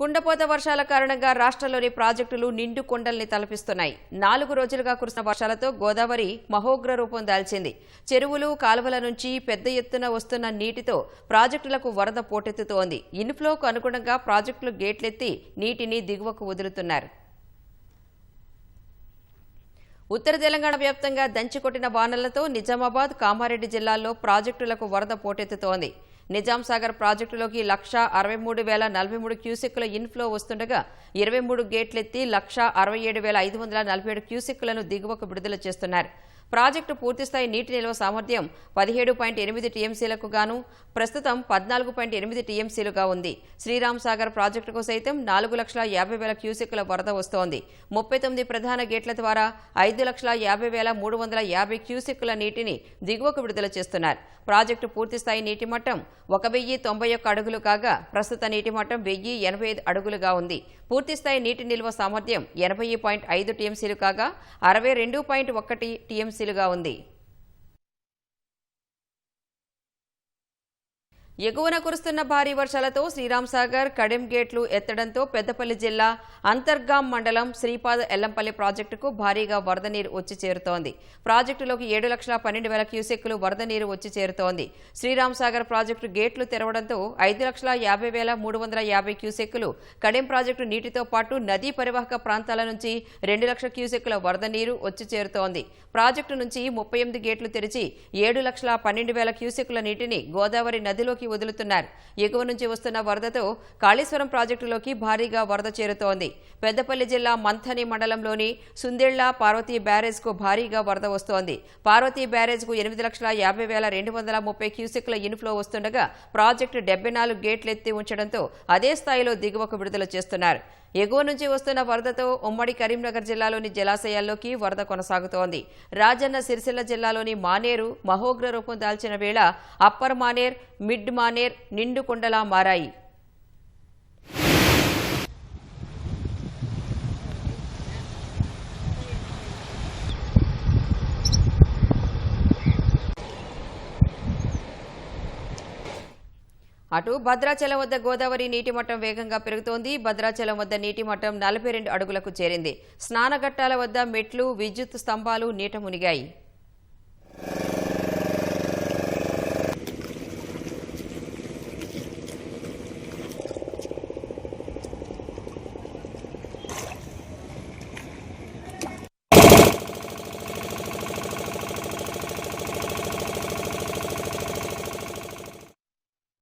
కుండపోత వర్షాల కారణంగా రాష్ట్రంలోని ప్రాజెక్టులు నిండు కొండల్ని తలపిస్తున్నాయి. నాలుగు రోజులుగా కురిసిన వర్షాలతో గోదావరి మహోగ్ర రూపం దాల్చింది. చెరువులు కాలువల నుంచి పెద్ద ఎత్తున వస్తున్న నీటితో ప్రాజెక్టులకు వరద పోటెత్తుతోంది. ఇన్ఫ్లోకు అనుగుణంగా ప్రాజెక్టులు గేట్లెత్తి నీటిని దిగువకు వదులుతున్నారు. ఉత్తర తెలంగాణ వ్యాప్తంగా దంచికొట్టిన వానలతో నిజామాబాద్ కామారెడ్డి జిల్లాల్లో ప్రాజెక్టులకు వరద పోటెత్తుతోంది. నిజాం సాగర్ ప్రాజెక్టులోకి లక్ష అరవై మూడు వేల నలభై మూడు క్యూసెక్కుల ఇన్ఫ్లో వస్తుండగా ఇరవై మూడు గేట్లెత్తి లక్ష అరవై ఏడు వేల ఐదు వందల నలభై ఏడు క్యూసెక్కులను దిగువకు విడుదల చేస్తున్నారు. ప్రాజెక్టు పూర్తిస్థాయి నీటి నిల్వ సామర్థ్యం పదిహేడు పాయింట్ ఎనిమిది టీఎంసీలకు గాను ప్రస్తుతం పద్నాలుగు పాయింట్ ఎనిమిది టీఎంసీలుగా ఉంది. శ్రీరామ్ సాగర్ ప్రాజెక్టుకు సైతం నాలుగు లక్షల యాభై వేల క్యూసెక్కుల వరద వస్తోంది. ముప్పై తొమ్మిది ప్రధాన గేట్ల ద్వారా ఐదు లక్షల యాభై వేల మూడు వందల యాభై క్యూసెక్కుల నీటిని దిగువకు విడుదల చేస్తున్నారు. ప్రాజెక్టు పూర్తిస్థాయి నీటి మట్టం ఒక వెయ్యి తొంభై ఒక్క అడుగులు కాగా ప్రస్తుత నీటి మట్టం వెయ్యి ఎనభై ఐదు అడుగులుగా ఉంది. పూర్తిస్థాయి నీటి నిల్వ సామర్థ్యం ఎనభై పాయింట్ ఐదు టీఎంసీలు కాగా అరవై రెండు పాయింట్ ఒకటి ఏజెన్సీలుగా ఉంది. ఎగువన కురుస్తున్న భారీ వర్షాలతో శ్రీరామ్ సాగర్ కడెం గేట్లు ఎత్తడంతో పెద్దపల్లి జిల్లా అంతర్గాం మండలం శ్రీపాద ఎల్లంపల్లి ప్రాజెక్టుకు భారీగా వరద నీరు వచ్చి చేరుతోంది. ప్రాజెక్టులోకి ఏడు లక్షల పన్నెండు వేల క్యూసెక్కులు వరద నీరు వచ్చి చేరుతోంది. శ్రీరామ్ సాగర్ ప్రాజెక్టు గేట్లు తెరవడంతో ఐదు లక్షల యాభై వేల మూడు వందల యాభై క్యూసెక్కులు కడెం ప్రాజెక్టు నీటితో పాటు నదీ పరివాహక ప్రాంతాల నుంచి రెండు లక్షల క్యూసెక్కుల వరద నీరు వచ్చి చేరుతోంది. ప్రాజెక్టు నుంచి ముప్పై ఎనిమిది గేట్లు తెరిచి ఏడు లక్షల పన్నెండు వేల క్యూసెక్కుల నీటిని గోదావరి నదిలోకి వదులుతున్నారు. ఎగువ నుంచి వస్తున్న వరదతో కాళేశ్వరం ప్రాజెక్టులోకి భారీగా వరద చేరుతోంది. పెద్దపల్లి జిల్లా మంథని మండలంలోని సుందేళ్ళ పార్వతీ బ్యారేజ్కు భారీగా వరద వస్తోంది. పార్వతీ బ్యారేజ్కు ఎనిమిది లక్షల యాభై వేల రెండు వందల ముప్పై క్యూసెక్ల ఇన్ఫ్లో వస్తుండగా ప్రాజెక్టు డెబ్బై నాలుగు గేట్లు ఎత్తి ఉంచడంతో అదే స్థాయిలో దిగువకు విడుదల చేస్తున్నారు. ఎగువ నుంచి వస్తున్న వరదతో ఉమ్మడి కరీంనగర్ జిల్లాలోని జలాశయాల్లోకి వరద కొనసాగుతోంది. రాజన్న సిరిసిల్ల జిల్లాలోని మానేరు మహోగ్ర రూపం దాల్చిన వేళ అప్పర్ మానేర్ మిడ్ మానేర్ నిండుకుండలా మారాయి. అటు భద్రాచలం వద్ద గోదావరి నీటి మట్టం వేగంగా పెరుగుతోంది. భద్రాచలం వద్ద నీటి మట్టం నలభై రెండు అడుగులకు చేరింది. స్నానఘట్టాల వద్ద మెట్లు విద్యుత్ స్తంభాలు నీట మునిగాయి.